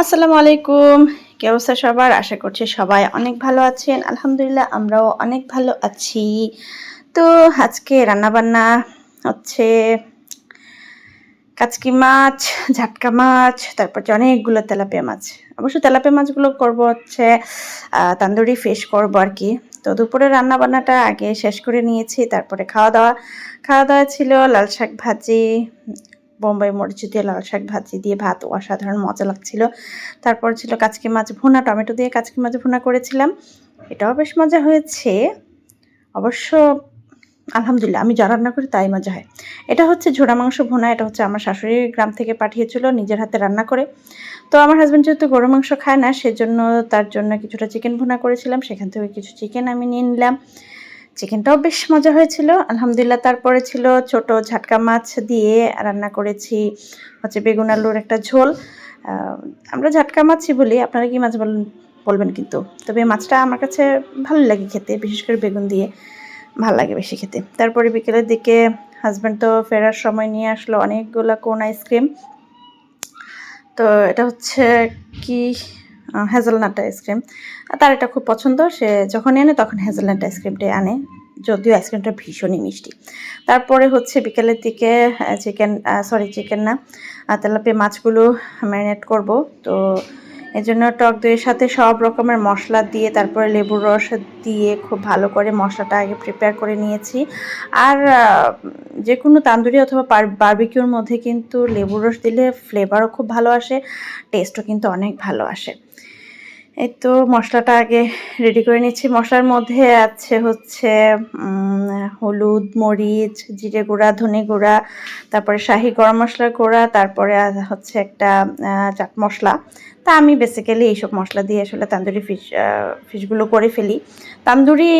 আসসালামু আলাইকুম। কি অবস্থা সবার? আশা করছি সবাই অনেক ভালো আছেন। আলহামদুলিল্লাহ আমরাও অনেক ভালো আছি। তো আজকে রান্নাবান্না হচ্ছে কাচকি মাছ, ঝাটকা মাছ, তারপর যে অনেকগুলো তেলাপিয়া মাছ। অবশ্য তেলাপিয়া মাছগুলো করব হচ্ছে তান্দুরি ফিশ করব আর কি। তো দুপুরে রান্না বান্নাটা আগে শেষ করে নিয়েছি, তারপরে খাওয়া দাওয়া। খাওয়া দাওয়া ছিল লাল শাক ভাজি বোম্বাই মরিচ দিয়ে লাল শাক ভাজি দিয়ে ভাত, অসাধারণ মজা লাগছিল। তারপর ছিল কাচকি মাছ ভুনা, টমেটো দিয়ে কাচকি মাছ ভুনা করেছিলাম। এটাও বেশ মজা হয়েছে। অবশ্য আলহামদুলিল্লাহ, আমি যা রান্না করি তাই মজা হয়। এটা হচ্ছে ঝোড়া মাংস ভুনা, এটা হচ্ছে আমার শাশুড়ি গ্রাম থেকে পাঠিয়েছিল, নিজের হাতে রান্না করে। তো আমার হাজব্যান্ড যেহেতু গরু মাংস খায় না, সেজন্য তার জন্য কিছুটা চিকেন ভুনা করেছিলাম। সেখান থেকে কিছু চিকেন আমি নিয়ে নিলাম। চিকেনটাও বেশ মজা হয়েছিল। আলহামদুলিল্লাহ তারপরে ছিল ছোট ঝাটকা মাছ দিয়ে রান্না করেছি হচ্ছে বেগুন আলুর একটা ঝোল। আমরা ঝাটকা মাছই বলি, আপনারা কি মাছ বলেন বলবেন কিন্তু। তবে মাছটা আমার কাছে ভালো লাগে খেতে, বিশেষ করে বেগুন দিয়ে ভালো লাগে বেশি খেতে। তারপরে বিকেলের দিকে হাজব্যান্ড তো ফেরার সময় নিয়ে আসলো অনেকগুলো কোন আইসক্রিম তো এটা হচ্ছে কি হ্যাজেলনাট আইসক্রিম তার এটা খুব পছন্দ, সে যখন এনে তখন হ্যাজেলনাট আইসক্রিমটাই আনে, যদিও আইসক্রিমটা ভীষণই মিষ্টি। তারপরে হচ্ছে বিকেলের দিকে চিকেন সরি চিকেন না তেলাপে মাছগুলো ম্যারিনেট করব। তো এই জন্য টক দইয়ের সাথে সব রকমের মশলা দিয়ে, তারপরে লেবুর রস দিয়ে খুব ভালো করে মশলাটা আগে প্রিপেয়ার করে নিয়েছি। আর যে কোনো তান্দুরি অথবা বারবিকিউর মধ্যে কিন্তু লেবুর রস দিলে ফ্লেভারও খুব ভালো আসে টেস্টও কিন্তু অনেক ভালো আসে। এই তো মশলাটা আগে রেডি করে নিচ্ছি। মশলার মধ্যে আছে হচ্ছে হলুদ, মরিচ, জিরে গুঁড়া, ধনে গুঁড়া, তারপরে শাহি গরম মশলার গুঁড়া, তারপরে হচ্ছে একটা চাট মশলা। তা আমি বেসিক্যালি এইসব মশলা দিয়ে আসলে তান্দুরি ফিশ ফিশগুলো করে ফেলি। Tandoori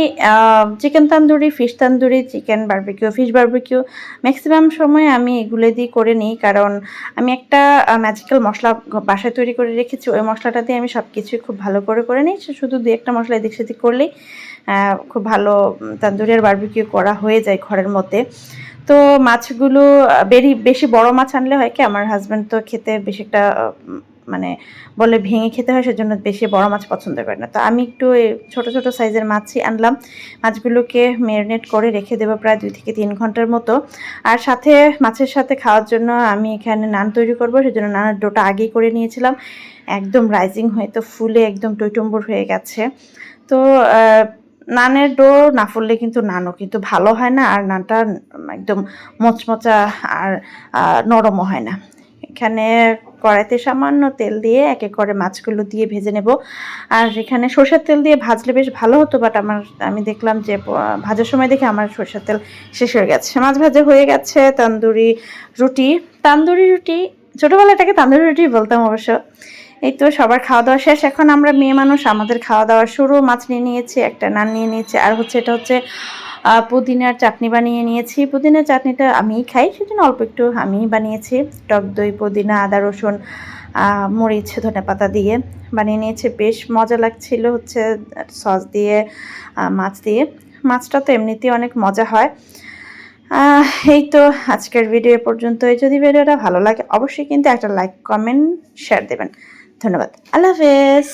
chicken tandoori fish tandoori chicken barbecue fish barbecue maximum সময় আমি এগুলো দিয়ে করে নিই। কারণ আমি একটা ম্যাজিক্যাল মশলা বাসায় তৈরি করে রেখেছি, ওই মশলাটা দিয়ে আমি সব কিছুই খুব ভালো করে করে নিই। শুধু দু একটা মশলা এদিক সেদিক করলেই খুব ভালো তান্দুরি আর বারবিকিউ করা হয়ে যায় ঘরের মধ্যে। তো মাছগুলো বেরি, বেশি বড় মাছ আনলে হয় কি, আমার হাজব্যান্ড তো খেতে বেশি একটা মানে বলে ভেঙে খেতে হয়, সেজন্য বেশি বড় মাছ পছন্দ করে না। তো আমি একটু ছোট ছোট সাইজের মাছই আনলাম। মাছগুলোকে ম্যারিনেট করে রেখে দেবো প্রায় দুই থেকে তিন ঘণ্টার মতো। আর সাথে মাছের সাথে খাওয়ার জন্য আমি এখানে নান তৈরি করব, সেজন্য নানার ডোটা আগেই করে নিয়েছিলাম। একদম রাইজিং হয়ে তো ফুলে একদম টইটম্বুর হয়ে গেছে। তো নানের ডো না ফুললে কিন্তু নানও কিন্তু ভালো হয় না, আর নানটা একদম মচমচা আর নরমও হয় না। এখানে কড়াইতে সামান্য তেল দিয়ে এক এক করে মাছগুলো দিয়ে ভেজে নেব। আর এখানে সরষের তেল দিয়ে ভাজলে বেশ ভালো হতো বাট আমার আমি দেখলাম যে ভাজার সময় দেখে আমার সরষের তেল শেষ হয়ে গেছে। মাছ ভাজা হয়ে গেছে, তান্দুরি রুটি। তান্দুরি রুটি ছোটোবেলায় এটাকে তান্দুরি রুটি বলতাম অবশ্য। এই তো সবার খাওয়া দাওয়া শেষ। এখন আমরা মেয়ে মানুষ, আমাদের খাওয়া দাওয়া শুরু। মাছ নিয়ে নিয়েছি, একটা নান নিয়ে নিয়েছি, আর হচ্ছে এটা হচ্ছে পুদিনার চাটনি বানিয়ে নিয়েছি। পুদিনার চাটনিটা আমিই খাই, সেজন্য অল্প একটু আমিই বানিয়েছি। টক দই, পুদিনা, আদা, রসুন মরিচ, ধনে পাতা দিয়ে বানিয়ে নিয়েছি। বেশ মজা লাগছিল হচ্ছে সস দিয়ে মাছ দিয়ে। মাছটা তো এমনিতেই অনেক মজা হয়। এই তো আজকের ভিডিও এ পর্যন্তই। যদি ভিডিওটা ভালো লাগে, অবশ্যই কিন্তু একটা লাইক, কমেন্ট, শেয়ার দেবেন। ধন্যবাদ। আল্লাহ হাফেজ।